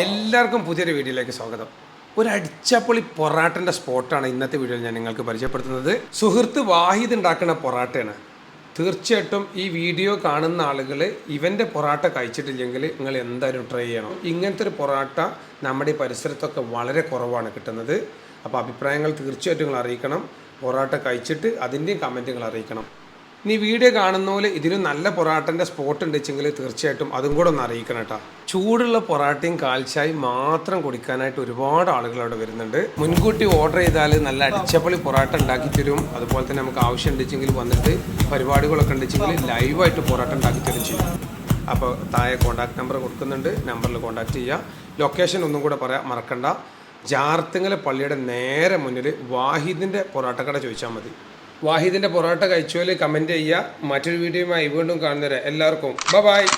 എല്ലാവർക്കും പുതിയൊരു വീഡിയോയിലേക്ക് സ്വാഗതം. ഒരു അടിച്ചപ്പൊളി പൊറാട്ടന്റെ സ്പോട്ടാണ് ഇന്നത്തെ വീഡിയോയിൽ ഞാൻ നിങ്ങൾക്ക് പരിചയപ്പെടുത്തുന്നത്. സുഹൃത്ത് വാഹിദ് ഉണ്ടാക്കുന്ന പൊറാട്ടയാണ്. തീർച്ചയായിട്ടും ഈ വീഡിയോ കാണുന്ന ആളുകൾ ഇവന്റെ പൊറാട്ട കഴിച്ചിട്ടില്ലെങ്കിൽ നിങ്ങൾ എന്തായാലും ട്രൈ ചെയ്യണം. ഇങ്ങനത്തെ ഒരു പൊറാട്ട നമ്മുടെ പരിസരത്തൊക്കെ വളരെ കുറവാണ് കിട്ടുന്നത്. അപ്പോൾ അഭിപ്രായങ്ങൾ തീർച്ചയായിട്ടും നിങ്ങൾ അറിയിക്കണം. പൊറാട്ട കഴിച്ചിട്ട് അതിന്റെയും കമന്റുകൾ അറിയിക്കണം. ഇനി വീഡിയോ കാണുന്ന പോലെ ഇതിന് നല്ല പൊറാട്ടന്റെ സ്പോട്ട് ഉണ്ടെച്ചെങ്കിൽ തീർച്ചയായിട്ടും അതും കൂടെ ഒന്ന് അറിയിക്കണം കേട്ടോ. ചൂടുള്ള പൊറാട്ടയും കാൽച്ചായും മാത്രം കുടിക്കാനായിട്ട് ഒരുപാട് ആളുകൾ അവിടെ വരുന്നുണ്ട്. മുൻകൂട്ടി ഓർഡർ ചെയ്താൽ നല്ല അടിച്ചപ്പൊളി പൊറാട്ട ഉണ്ടാക്കി തരും. അതുപോലെ തന്നെ നമുക്ക് ആവശ്യം ഉണ്ടെച്ചെങ്കിൽ വന്നിട്ട് പരിപാടികളൊക്കെ ഉണ്ടെച്ചെങ്കിൽ ലൈവായിട്ട് പൊറാട്ട ഉണ്ടാക്കി തരും ചെയ്യും. അപ്പോൾ താഴെ കോൺടാക്ട് നമ്പർ കൊടുക്കുന്നുണ്ട്. നമ്പറിൽ കോൺടാക്ട് ചെയ്യുക ലൊക്കേഷൻ ഒന്നും കൂടെ പറയാം മറക്കണ്ട. ജാർത്തിങ്ങലെ പള്ളിയുടെ നേരെ മുന്നിൽ വാഹിദിന്റെ പൊറാട്ടക്കട ചോദിച്ചാൽ മതി. വാഹിദിന്റെ പൊറോട്ട കഴിച്ചോൽ കമന്റ് ചെയ്യുക മറ്റൊരു വീഡിയോയുമായി വീണ്ടും കാണുന്നവരെ എല്ലാവർക്കും. ബ ബായ്